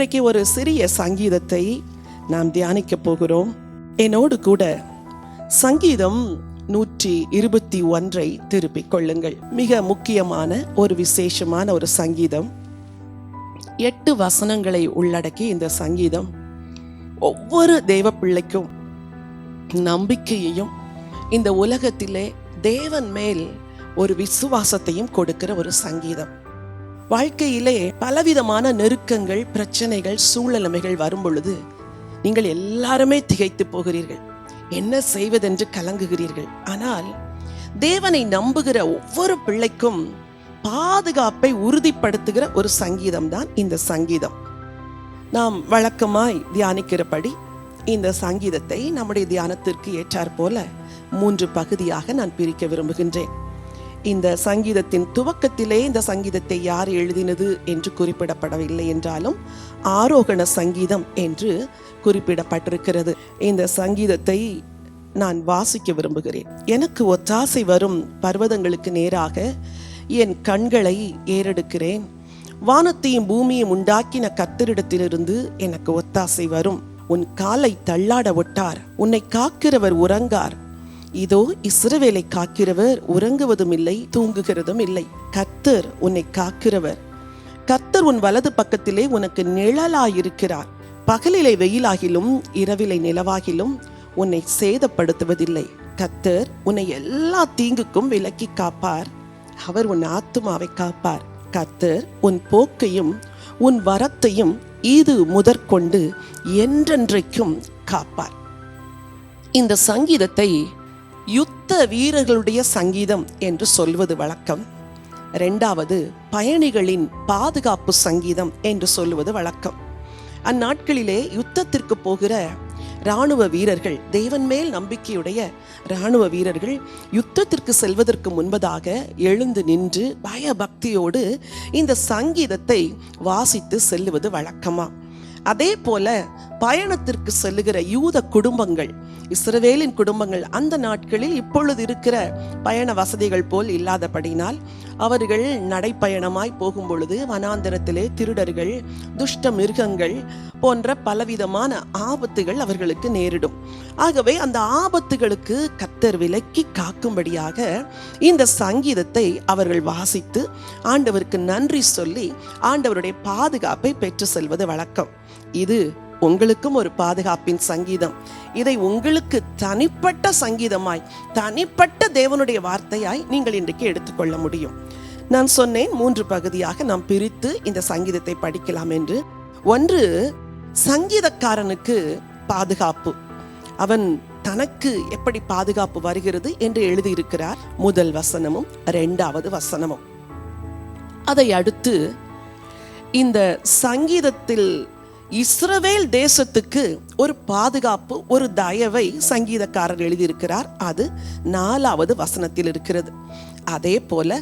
இன்றைக்கு ஒரு சிறிய சங்கீதத்தை நாம் தியானிக்க போகிறோம். என்னோடு கூட சங்கீதம் நூற்றி இருபத்தி ஒன்றை திருப்பிக் கொள்ளுங்கள். மிக முக்கியமான ஒரு விசேஷமான ஒரு சங்கீதம். எட்டு வசனங்களை உள்ளடக்கி இந்த சங்கீதம். ஒவ்வொரு தேவப்பிள்ளைக்கும் நம்பிக்கையையும் இந்த உலகத்திலே தேவன் மேல் ஒரு விசுவாசத்தையும் கொடுக்கிற ஒரு சங்கீதம். வாழ்க்கையிலே பலவிதமான நெருக்கங்கள் பிரச்சனைகள் சூழ்நிலைமைகள் வரும் பொழுது நீங்கள் எல்லாருமே திகைத்து போகிறீர்கள். என்ன செய்வதென்று கலங்குகிறீர்கள். ஆனால் தேவனை நம்புகிற ஒவ்வொரு பிள்ளைக்கும் பாதுகாப்பை உறுதிப்படுத்துகிற ஒரு சங்கீதம் தான் இந்த சங்கீதம். நாம் வழக்கமாய் தியானிக்கிறபடி இந்த சங்கீதத்தை நம்முடைய தியானத்திற்கு ஏற்றாற்போல மூன்று பகுதியாக நான் பிரிக்க விரும்புகின்றேன். இந்த சங்கீதத்தின் துவக்கத்திலே இந்த சங்கீதத்தை யார் எழுதினது என்று குறிப்பிடப்படவில்லை என்றாலும் ஆரோகண சங்கீதம் என்று குறிப்பிடப்பட்டிருக்கிறது. இந்த சங்கீதத்தை நான் வாசிக்க விரும்புகிறேன். எனக்கு ஒத்தாசை வரும் பர்வதங்களுக்கு நேராக என் கண்களை ஏறெடுக்கிறேன். வானத்தையும் பூமியும் உண்டாக்கின கத்தரிடத்திலிருந்து எனக்கு ஒத்தாசை வரும். உன் காலை தள்ளாட ஒட்டார். உன்னை காக்கிறவர் உறங்கார். இதோ இஸ்ரவேலை காக்கிறவர் உறங்குவதும் இல்லை தூங்குகிறதும் இல்லை. கத்தர் உன்னை காக்கிறவர். கத்தர் உன் வலது பக்கத்திலே உனக்கு நிழலாயிருக்கிறார். பகலிலே வெயிலாகிலும் இரவிலை நிலவாகிலும் உன்னை சேதப்படுத்துவதில்லை. கத்தர் உன்னை எல்லா தீங்குக்கும் விலக்கி காப்பார். அவர் உன் ஆத்துமாவை காப்பார். கத்தர் உன் போக்கையும் உன் வரத்தையும் இது முதற்கொண்டு என்றென்றைக்கும் காப்பார். இந்த சங்கீதத்தை யுத்த வீரர்களுடைய சங்கீதம் என்று சொல்வது வழக்கம். ரெண்டாவது பயணிகளின் பாதுகாப்பு சங்கீதம் என்று சொல்லுவது வழக்கம். அந்நாட்களிலே யுத்தத்திற்கு போகிற இராணுவ வீரர்கள் தேவன் மேல் நம்பிக்கையுடைய இராணுவ வீரர்கள் யுத்தத்திற்கு செல்வதற்கு முன்பதாக எழுந்து நின்று பயபக்தியோடு இந்த சங்கீதத்தை வாசித்து செல்லுவது வழக்கமா. அதே போல பயணத்திற்கு செல்லுகிற யூத குடும்பங்கள் இஸ்ரவேலின் குடும்பங்கள் அந்த நாட்களில் இப்பொழுது இருக்கிற பயண வசதிகள் போல் இல்லாதபடினால் அவர்கள் நடைப்பயணமாய் போகும் பொழுது வனாந்தரத்திலே திருடர்கள் துஷ்ட மிருகங்கள் போன்ற பலவிதமான ஆபத்துகள் அவர்களுக்கு நேரிடும். ஆகவே அந்த ஆபத்துகளுக்கு கத்தர் விலக்கி காக்கும்படியாக இந்த சங்கீதத்தை அவர்கள் வாசித்து ஆண்டவருக்கு நன்றி சொல்லி ஆண்டவருடைய பாதுகாப்பை பெற்று செல்வது வழக்கம். இது உங்களுக்கும் ஒரு பாதுகாப்பின் சங்கீதம். இதை உங்களுக்கு தனிப்பட்ட சங்கீதமாய் தனிப்பட்ட தேவனுடைய வார்த்தையாய் நீங்கள் இன்றைக்கு எடுத்துக்கொள்ள முடியும். நான் சொன்னேன் மூன்று பகுதியாக நாம் பிரித்து இந்த சங்கீதத்தை படிக்கலாம் என்று. ஒன்று சங்கீதக்காரனுக்கு பாதுகாப்பு. அவன் தனக்கு எப்படி பாதுகாப்பு வருகிறது என்று எழுதியிருக்கிறார். முதல் வசனமும் இரண்டாவது வசனமும். அதை அடுத்து இந்த சங்கீதத்தில் இஸ்ரவேல் தேசத்துக்கு ஒரு பாதுகாப்பு ஒரு தயவை சங்கீதக்காரர் எழுதியிருக்கிறார். அது நாலாவது வசனத்தில் இருக்கிறது. அதே போல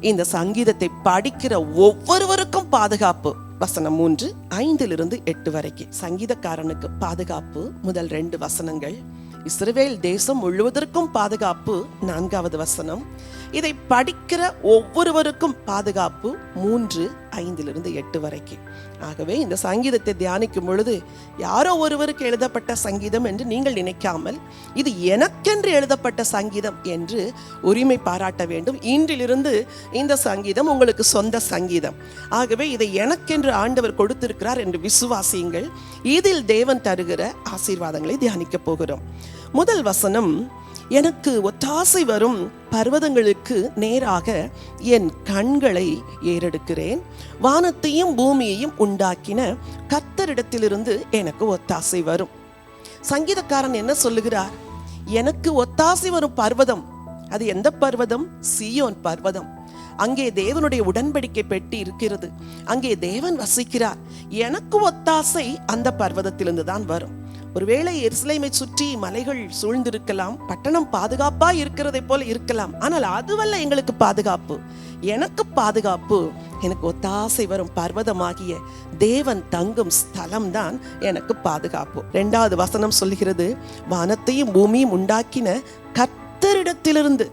இந்த சங்கீதத்தை படிக்கிற ஒவ்வொருவருக்கும் பாதுகாப்பு. வசனம் மூன்று ஐந்திலிருந்து எட்டு வரைக்கும் சங்கீதக்காரனுக்கு பாதுகாப்பு முதல் ரெண்டு வசனங்கள். இஸ்ரேல் தேசம் முழுவதற்கும் பாதுகாப்பு நான்காவது வசனம். இதை படிக்கிற ஒவ்வொருவருக்கும் பாதுகாப்பு மூன்று ஐந்திலிருந்து எட்டு வரைக்கும். ஆகவே இந்த சங்கீதத்தை தியானிக்கும் பொழுது யாரோ ஒருவருக்கு எழுதப்பட்ட சங்கீதம் என்று நீங்கள் நினைக்காமல் இது எனக்கென்று எழுதப்பட்ட சங்கீதம் என்று உரிமை பாராட்ட வேண்டும். இன்றிலிருந்து இந்த சங்கீதம் உங்களுக்கு சொந்த சங்கீதம். ஆகவே இதை எனக்கென்று ஆண்டவர் கொடுத்திருக்கிறார் என்று விசுவாசியுங்கள். இதில் தேவன் தருகிற ஆசீர்வாதங்களை தியானிக்க போகிறோம். முதல் வசனம் எனக்கு ஒத்தாசை வரும் பர்வதங்களுக்கு நேராக என் கண்களை ஏறெடுக்கிறேன். வானத்தையும் பூமியையும் உண்டாக்கின கத்தரிடத்திலிருந்து எனக்கு ஒத்தாசை வரும். சங்கீதக்காரன் என்ன சொல்லுகிறார்? எனக்கு ஒத்தாசை வரும் பர்வதம். அது எந்த பர்வதம்? சியோன் பர்வதம். அங்கே தேவனுடைய உடன்படிக்கை பெட்டி இருக்கிறது. அங்கே தேவன் வசிக்கிறார். எனக்கு ஒத்தாசை அந்த பர்வதத்திலிருந்து தான் வரும். ஒருவேளை எருசலேமை சுற்றி மலைகள் சூழ்ந்திருக்கலாம் பட்டணம் பாதுகாப்பா இருக்கிறதை போல இருக்கலாம். ஆனால் அதுவல்ல எங்களுக்கு பாதுகாப்பு. எனக்கு பாதுகாப்பு எனக்கு ஒத்தாசை வரும் பர்வதமாகிய தேவன் தங்கும் ஸ்தலம் தான் எனக்கு பாதுகாப்பு. ரெண்டாவது வசனம் சொல்லுகிறது வானத்தையும் பூமியும் உண்டாக்கின கத்தரிடத்திலிருந்து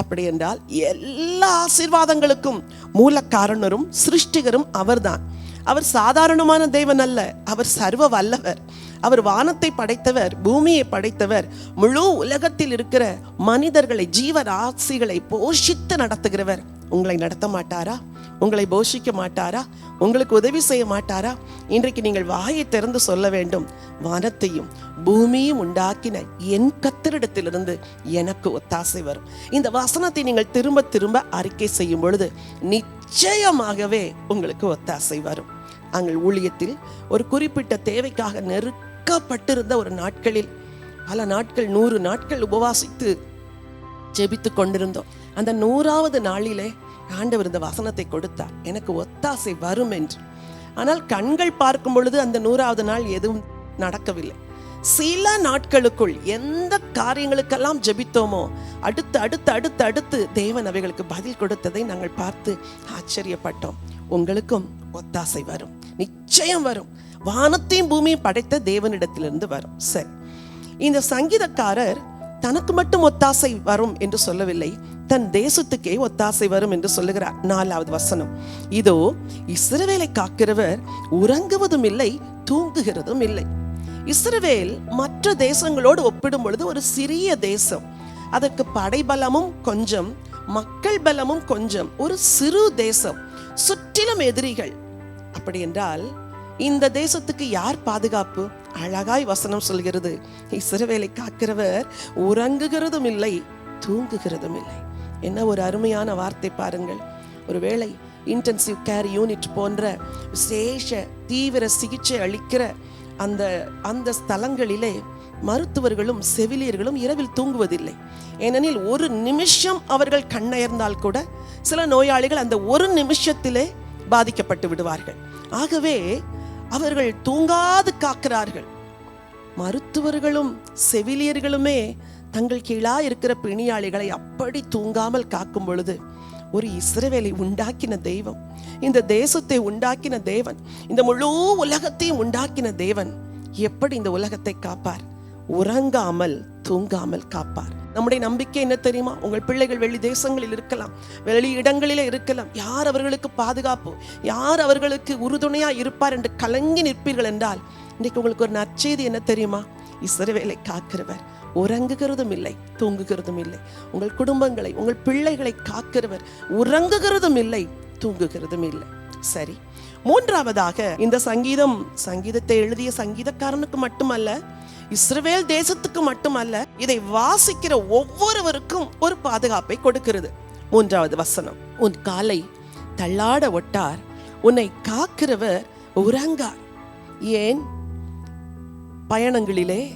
அப்படி என்றால் எல்லா ஆசீர்வாதங்களுக்கும் மூல காரணரும் சிருஷ்டிகரும் அவர்தான். அவர் சாதாரணமான தேவன் அல்ல அவர் சர்வ வல்லவர். அவர் வானத்தை படைத்தவர் பூமியை படைத்தவர் முழு உலகத்தில் இருக்கிற மனிதர்களை ஜீவராசிகளை போஷித்து நடத்துகிறவர். உங்களை நடத்த மாட்டாரா? உங்களை போஷிக்க மாட்டாரா? உங்களுக்கு உதவி செய்ய மாட்டாரா? இன்றைக்கு நீங்கள் வாயை திறந்து சொல்ல வேண்டும். வானத்தையும் பூமியும் உண்டாக்கின என் கத்தரிடத்திலிருந்து எனக்கு ஒத்தாசை வரும். இந்த வசனத்தை நீங்கள் திரும்ப திரும்ப அறிக்கை செய்யும் பொழுது நிச்சயமாகவே உங்களுக்கு ஒத்தாசை வரும். அங்கள் ஊழியத்தில் ஒரு குறிப்பிட்ட தேவைக்காக நெருக்க நெருக்கப்பட்டிருந்த ஒரு நாட்களில் பல நாட்கள் நூறு நாட்கள் உபவாசித்து ஜெபித்து கொண்டிருந்தோம். அந்த நூறாவது நாளிலே ஆண்டவர் இந்த வசனத்தை கொடுத்தார். எனக்கு ஒத்தாசை வரும் என்று. ஆனால் கண்கள் பார்க்கும் பொழுது அந்த நூறாவது நாள் எதுவும் நடக்கவில்லை. சில நாட்களுக்குள் எந்த காரியங்களுக்கெல்லாம் ஜெபித்தோமோ அடுத்து அடுத்து அடுத்து அடுத்து தேவன் அவைகளுக்கு பதில் கொடுத்ததை நாங்கள் பார்த்து ஆச்சரியப்பட்டோம். உங்களுக்கும் ஒத்தாசை வரும். நிச்சயம் வரும். வானத்தையும் பூமியும் படைத்த தேவனிடத்திலிருந்து வரும். சரி. இந்த சங்கீதக்காரர் தனக்கு மட்டும் ஒத்தாசை வரும் என்று சொல்லவில்லை. தன் தேசத்துக்கே ஒத்தாசை வரும் என்று சொல்லுகிறார். நாலாவது வசனம். இதோ இஸ்ரவேலை காக்கிறவர் உறங்குவதும் இல்லை தூங்குகிறதும் இல்லை. இஸ்ரவேல் மற்ற தேசங்களோடு ஒப்பிடும் பொழுது ஒரு சிறிய தேசம். அதற்கு படைபலமும் கொஞ்சம் மக்கள் பலமும் கொஞ்சம். ஒரு சிறு தேசம். சுற்றிலும் எதிரிகள். அப்படி என்றால் இந்த தேசத்துக்கு யார் பாதுகாப்பு? அழகாய் வசனம் சொல்கிறது. இஸ்ரவேலை காக்கிறவர் உறங்குகிறதும் இல்லை தூங்குகிறதும் இல்லை. என்ன ஒரு அருமையான வார்த்தை பாருங்கள். ஒருவேளை இன்டென்சிவ் கேர் யூனிட் போன்ற விசேஷ தீவிர சிகிச்சை அளிக்கிற அந்த அந்த ஸ்தலங்களிலே மருத்துவர்களும் செவிலியர்களும் இரவில் தூங்குவதில்லை. ஏனெனில் ஒரு நிமிஷம் அவர்கள் கண்ணயர்ந்தால் கூட சில நோயாளிகள் அந்த ஒரு நிமிஷத்திலே பாதிக்கப்பட்டு விடுவார்கள். ஆகவே அவர்கள் தூங்காது காக்கிறார்கள். மருத்துவர்களும் செவிலியர்களுமே தங்கள் கீழா இருக்கிற பிணியாளிகளை அப்படி தூங்காமல் காக்கும் பொழுது ஒரு இஸ்ரவேலை உண்டாக்கின தெய்வம் இந்த தேசத்தை உண்டாக்கின தேவன் இந்த முழு உலகத்தையும் உண்டாக்கின தேவன் எப்படி இந்த உலகத்தை காப்பார்? உறங்காமல் தூங்காமல் காப்பார். நம்முடைய நம்பிக்கை என்ன தெரியுமா? உங்கள் பிள்ளைகள் வெளி தேசங்களில் இருக்கலாம் வெளி இடங்களிலே இருக்கலாம். யார் அவர்களுக்கு பாதுகாப்பு? யார் அவர்களுக்கு உறுதுணையா இருப்பார் என்று கலங்கி நிற்பீர்கள் என்றால் இன்றைக்கு உங்களுக்கு ஒரு நற்செய்தி என்ன தெரியுமா? இசைவேலை காக்கிறவர். உறங்குகிறதும் இல்லை தூங்குகிறதும் இல்லை. உங்கள் குடும்பங்களை உங்கள் பிள்ளைகளை காக்கிறவர். உறங்குகிறதும் இல்லை தூங்குகிறதும் இல்லை. சரி. மூன்றாவதாக இந்த சங்கீதம் சங்கீதத்தை எழுதிய சங்கீதக்காரனுக்கு மட்டுமல்ல இஸ்ரவேல் தேசத்துக்கு மட்டுமல்ல இதை வாசிக்கிற ஒவ்வொருவருக்கும் ஒரு பாதுகாப்பை கொடுக்கிறது. மூன்றாவது வசனம் உன் காலை தள்ளாட ஒட்டார் உன்னை காக்கிறவர் உறங்கார். ஏன்? பயணங்களிலே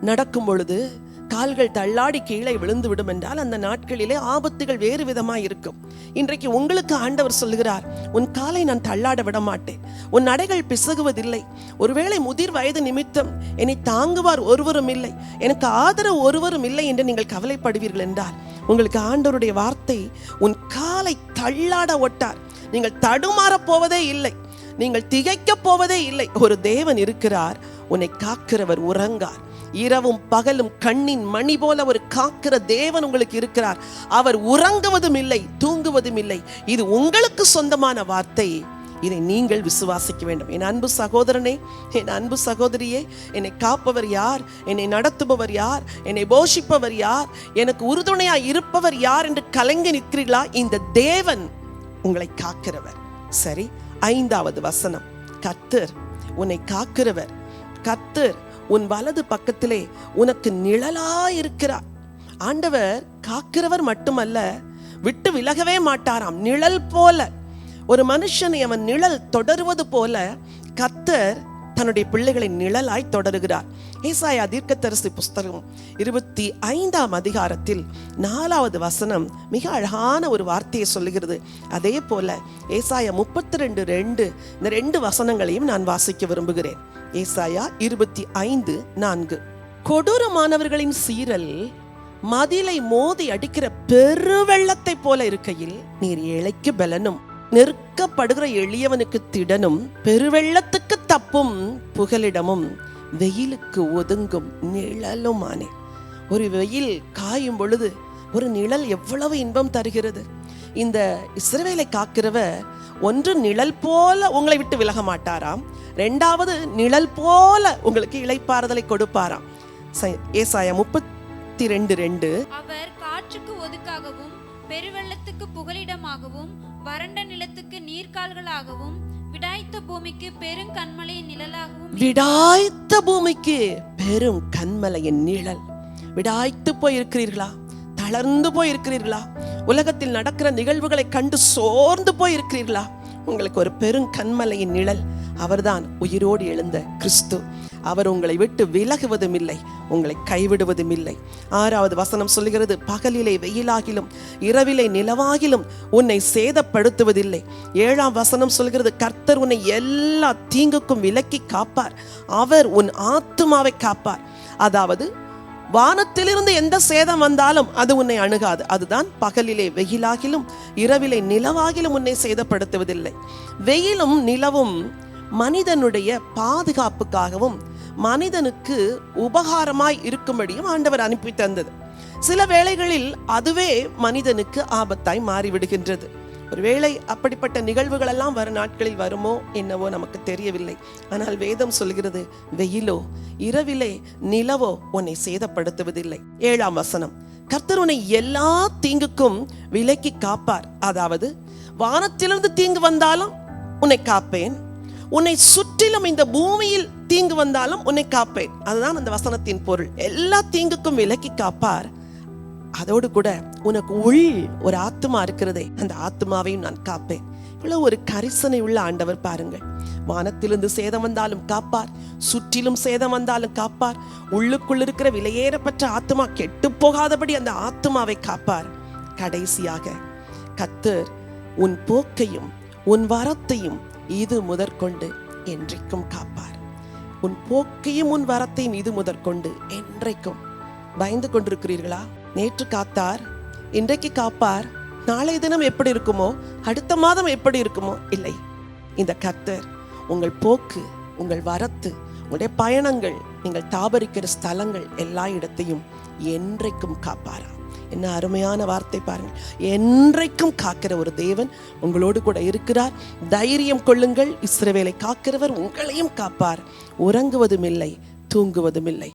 நடக்கும் பொழுது கால்கள் தள்ளாடி கீழே விழுந்து விடும் என்றால் அந்த நாட்களிலே ஆபத்துகள் வேறு விதமாக இருக்கும். இன்றைக்கு உங்களுக்கு ஆண்டவர் சொல்லுகிறார் உன் காலை நான் தள்ளாட விட மாட்டேன் உன் நடைகள் பிசகுவதில்லை. ஒருவேளை முதிர் வயது நிமித்தம் என்னை தாங்குவார் ஒருவரும் இல்லை. எனக்கு ஆதரவு ஒருவரும் இல்லை என்று நீங்கள் கவலைப்படுவீர்கள் என்றால் உங்களுக்கு ஆண்டவருடைய வார்த்தை உன் காலை தள்ளாட ஒட்டார். நீங்கள் தடுமாறப் போவதே இல்லை. நீங்கள் திகைக்கப் போவதே இல்லை. ஒரு தேவன் இருக்கிறார். உன்னை காக்கிறவர் உறங்கார். இரவும் பகலும் கண்ணின் மணி போல ஒரு காக்கிற தேவன் உங்களுக்கு இருக்கிறார். அவர் உறங்குவதும் இல்லை தூங்குவதும் இல்லை. இது உங்களுக்கு சொந்தமான வார்த்தை. இதை நீங்கள் விசுவாசிக்க வேண்டும். என் அன்பு சகோதரனே என் அன்பு சகோதரியே என்னை காப்பவர் யார்? என்னை நடத்துபவர் யார்? என்னை போஷிப்பவர் யார்? எனக்கு உறுதுணையா இருப்பவர் யார் என்று கலங்கி நிற்கிறீர்களா? இந்த தேவன் உங்களை காக்கிறவர். சரி ஐந்தாவது வசனம். கத்தர் உன்னை காக்கிறவர். கத்தர் உன் வலது பக்கத்திலே உனக்கு நிழலா இருக்கிறார் ஆண்டவர் காக்கிறவர் மட்டுமல்ல விட்டு விலகவே மாட்டாராம் நிழல் போல. ஒரு மனுஷனை அவன் நிழல் தொடருவது போல கத்தர் தன்னுடைய பிள்ளைகளை நிழலாய் தொடருகிறார். ஏசாயா தீர்க்கத்தரசி புஸ்தகம் இருபத்தி ஐந்தாம் அதிகாரத்தில் நாலாவது வசனம் மிக அழகான ஒரு வார்த்தையை சொல்லுகிறது. அதே போல ஏசாயா முப்பத்தி ரெண்டு ரெண்டு இந்த ரெண்டு வசனங்களையும் நான் வாசிக்க விரும்புகிறேன். ஏசாயா இருபத்தி ஐந்து நான்கு. கொடூரமானவர்களின் சீரல் மதிலை மோதி அடிக்கிற பெருவெள்ளத்தை போல இருக்கையில் நீர் ஏழைக்கு பலனும். நெருக்கப்படுகிற எளியவனுக்கு திடனும் பெருவெள்ளத்துக்கு தப்பும் புகலிடமும் வெயிலுக்கு ஒதுங்கும் நிழலுமானே. ஒரு வெயில் காயும் பொழுது ஒரு நிழல் எவ்வளவு இன்பம் தருகிறது. இந்த இஸ்ரவேலை காக்கிறவ ஒன்று நிழல் போல உங்களை விட்டு விலக மாட்டாராம். ரெண்டாவது நிழல் போல உங்களுக்கு இளைப்பாறுதலை கொடுப்பாராம். ஏசாயம் முப்பத்தி ரெண்டு ரெண்டு. அவர் காற்றுக்கு ஒதுக்காகவும் பெருவெள்ளத்துக்கு புகலிடமாகவும் வறண்ட நிலத்துக்கு நீர்கால்களாகவும் விடாய்த்த பூமிக்கு பெருங்கண்மலையின் நிழலாகவும் விடாய்த்த பூமிக்கு பெரும் கண்மலையின் நிழல். விடாய்த்து போய் இருக்கிறீர்களா தளர்ந்து போய் இருக்கிறீர்களா உலகத்தில் நடக்கிற நிகழ்வுகளை கண்டு சோர்ந்து போய் இருக்கிறீர்களா உங்களுக்கு ஒரு பெரும் கண்மலையின் நிழல். அவர்தான் உயிரோடு எழுந்த கிறிஸ்து. அவர் உங்களை விட்டு விலகுவதும் இல்லை உங்களை கைவிடுவதும் இல்லை ஆறாவது வசனம் சொல்லுகிறது பகலிலே வெயிலாகிலும் இரவிலே நிலவாகிலும் உன்னை சேதப்படுத்துவதில்லை. ஏழாம் வசனம் சொல்கிறது கர்த்தர் உன்னை எல்லா தீங்குக்கும் விலக்கி காப்பார். அவர் உன் ஆத்துமாவை காப்பார். அதாவது வானத்திலிருந்து எந்த சேதம் வந்தாலும் அது உன்னை அணுகாது. அதுதான் பகலிலே வெயிலாகிலும் இரவிலே நிலவாகிலும் உன்னை சேதப்படுத்துவதில்லை. வெயிலும் நிலவும் மனிதனுடைய பாதுகாப்புக்காகவும் மனிதனுக்கு உபகாரமாய் இருக்கும்படியும் ஆண்டவர் அனுப்பி தந்தது. சில வேளைகளில் அதுவே மனிதனுக்கு ஆபத்தாய் மாறிவிடுகின்றது. ஒருவேளை அப்படிப்பட்ட நிகழ்வுகள் எல்லாம் வரும் நாட்களில் வருமோ என்னவோ நமக்கு தெரியவில்லை. ஆனால் வேதம் சொல்கிறது வெயிலோ இரவிலே நிலவோ உன்னை சேதப்படுத்துவதில்லை. ஏழாம் வசனம். கர்த்தர் உன்னை எல்லா தீங்குக்கும் விலக்கி காப்பார். அதாவது வானத்திலிருந்து தீங்கு வந்தாலும் உன்னை காப்பேன். உன்னை சுற்றிலும் இந்த பூமியில் தீங்கு வந்தாலும் உன்னை காப்பேன். அதுதான் அந்த வசனத்தின் பொருள். எல்லா தீங்குக்கும் விலக்கி காப்பார். அதோடு கூட உனக்கு உள் ஒரு ஆத்மா இருக்கிறதே அந்த ஆத்மாவையும் நான் காப்பேன். இவ்வளவு ஒரு கரிசனை உள்ள ஆண்டவர் பாருங்கள். வானத்திலிருந்து சேதம் வந்தாலும் காப்பார். சுற்றிலும் சேதம் வந்தாலும் காப்பார். உள்ளுக்குள் இருக்கிற விலையேறப்பட்ட ஆத்மா கெட்டு போகாதபடி அந்த ஆத்மாவை காப்பார். கடைசியாக கத்தர் உன் போக்கையும் உன் வரத்தையும் இது முதற்கொண்டு என்றைக்கும் காப்பார். உன் போக்கையும் உன் வரத்தையும் இது முதற்கொண்டு என்றைக்கும் பயந்து கொண்டிருக்கிறீர்களா? நேற்று காத்தார் இன்றைக்கு காப்பார். நாளைய தினம் எப்படி இருக்குமோ அடுத்த மாதம் எப்படி இருக்குமோ இல்லை. இந்த கத்தர் உங்கள் போக்கு உங்கள் வரத்து உங்களுடைய பயணங்கள் நீங்கள் தாபரிக்கிற ஸ்தலங்கள் எல்லா இடத்தையும் என்றைக்கும் காப்பாரா? என்ன அருமையான வார்த்தை பாருங்கள். என்றைக்கும் காக்கிற ஒரு தேவன் உங்களோடு கூட இருக்கிறார். தைரியம் கொள்ளுங்கள். இஸ்ரவேலை காக்கிறவர் உங்களையும் காப்பார். உறங்குவதும் இல்லை தூங்குவதும் இல்லை